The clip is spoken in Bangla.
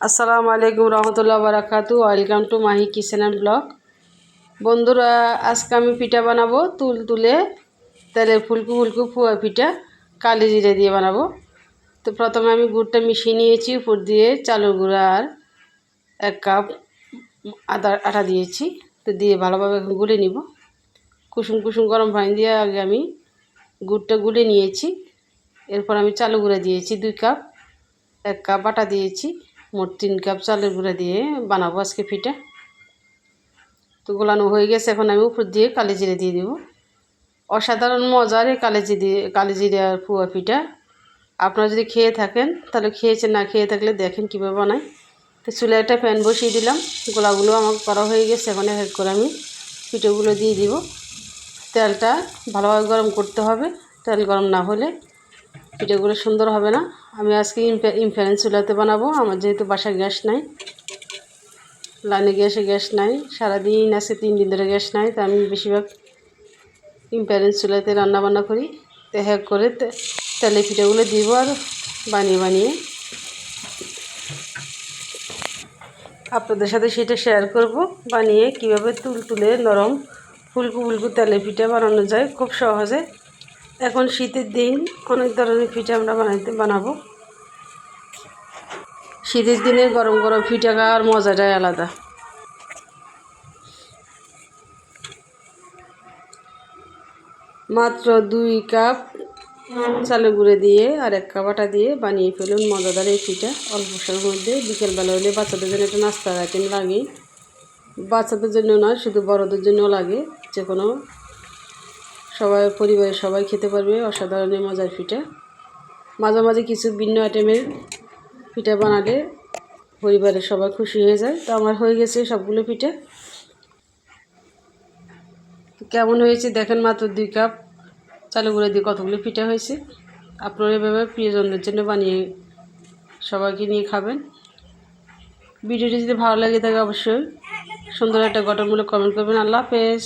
আসসালামু আলাইকুম রহমতুল্লাহ বারাকাতু। Welcome to Mahi kitchen and blog বন্ধুরা, আজকে আমি পিঠা বানাবো তুল তুলে, তেলের ফুলকু ফুলকু ফুয়া পিঠা, কালি জিরে দিয়ে বানাবো। তো প্রথমে আমি গুড়টা মিশিয়ে নিয়েছি, উপর দিয়ে চালুর গুঁড়া আর এক কাপ আদা আটা দিয়েছি। তো দিয়ে ভালোভাবে এখন গুলে নিব। কুসুম কুসুম গরম পানি দিয়ে আগে আমি গুড়টা গুলে নিয়েছি। এরপর আমি চালু গুঁড়া দিয়েছি, দুই কাপ, এক কাপ আটা দিয়েছি। মোট তিন কাপ চালের গুঁড়া দিয়ে বানাবো আজকে পিঠা তো গোলানো হয়ে গেছে, এখন আমি উপর দিয়ে কালি জিরে দিয়ে দেবো। অসাধারণ মজার এই কালি জিরে কালি জিরে আর পুয়া পিঠা আপনারা যদি খেয়ে থাকেন, তাহলে খেয়েছেন, না খেয়ে থাকলে দেখেন কীভাবে বানায়। তো চুলে একটা প্যান বসিয়ে দিলাম, গোলাগুলো আমার করা হয়ে গেছে, এখন এক করে আমি পিঠেগুলো দিয়ে দিব। তেলটা ভালোভাবে গরম করতে হবে, তেল গরম না হলে পিঠেগুলো সুন্দর হবে না। আমি আজকে ইনফারেন্স চুলাতে বানাবো। আমার যেহেতু বাসায় গ্যাস নাই, লাইনে গ্যাসে গ্যাস নাই, সারাদিন আজকে তিন দিন ধরে গ্যাস নাই, তো আমি বেশিরভাগ ইনফারেন্স চুলাতে রান্না বান্না করি। তো হ্যাক করে তেলে পিঠেগুলো দিব আর বানিয়ে বানিয়ে। আপনাদের সাথে সেটা শেয়ার করব, বানিয়ে কীভাবে তুল তুলে নরম ফুলকু ফুলকু তেলে পিঠা বানানো যায় খুব সহজে। এখন শীতের দিন, অনেক ধরনের পিঠা আমরা বানাইতে, বানাবো। শীতের দিনে গরম গরম পিঠা খাওয়ার মজাটাই আলাদা। মাত্র দুই কাপ চালের গুঁড়ে দিয়ে আর এক কাপ আটা দিয়ে বানিয়ে ফেলুন মজাদার এই পিঠা। অল্প সময়ের মধ্যে বিকেলবেলা হলে বাচ্চাদের জন্য একটা নাস্তার আইটেম লাগে। বাচ্চাদের জন্য নয়, শুধু বড়দের জন্য লাগে। যে কোনো সবাই, পরিবারের সবাই খেতে পারবে অসাধারণ মজার পিঠা। মাঝে মাঝে কিছু ভিন্ন আইটেমের পিঠা বানালে পরিবারের সবাই খুশি হয়ে যায়। তো আমার হয়ে গেছে সবগুলো পিঠা। কেমন হয়েছে দেখেন মাত্র দুই কাপ চালু করে দিয়ে কতগুলো পিঠা হয়েছে। আপনারা এভাবে প্রিয়জনদের জন্য বানিয়ে সবাইকে নিয়ে খাবেন। ভিডিওটি যদি ভালো লাগে থাকে অবশ্যই সুন্দর একটা গঠনমূলক কমেন্ট করবেন। আল্লাহ হাফেজ।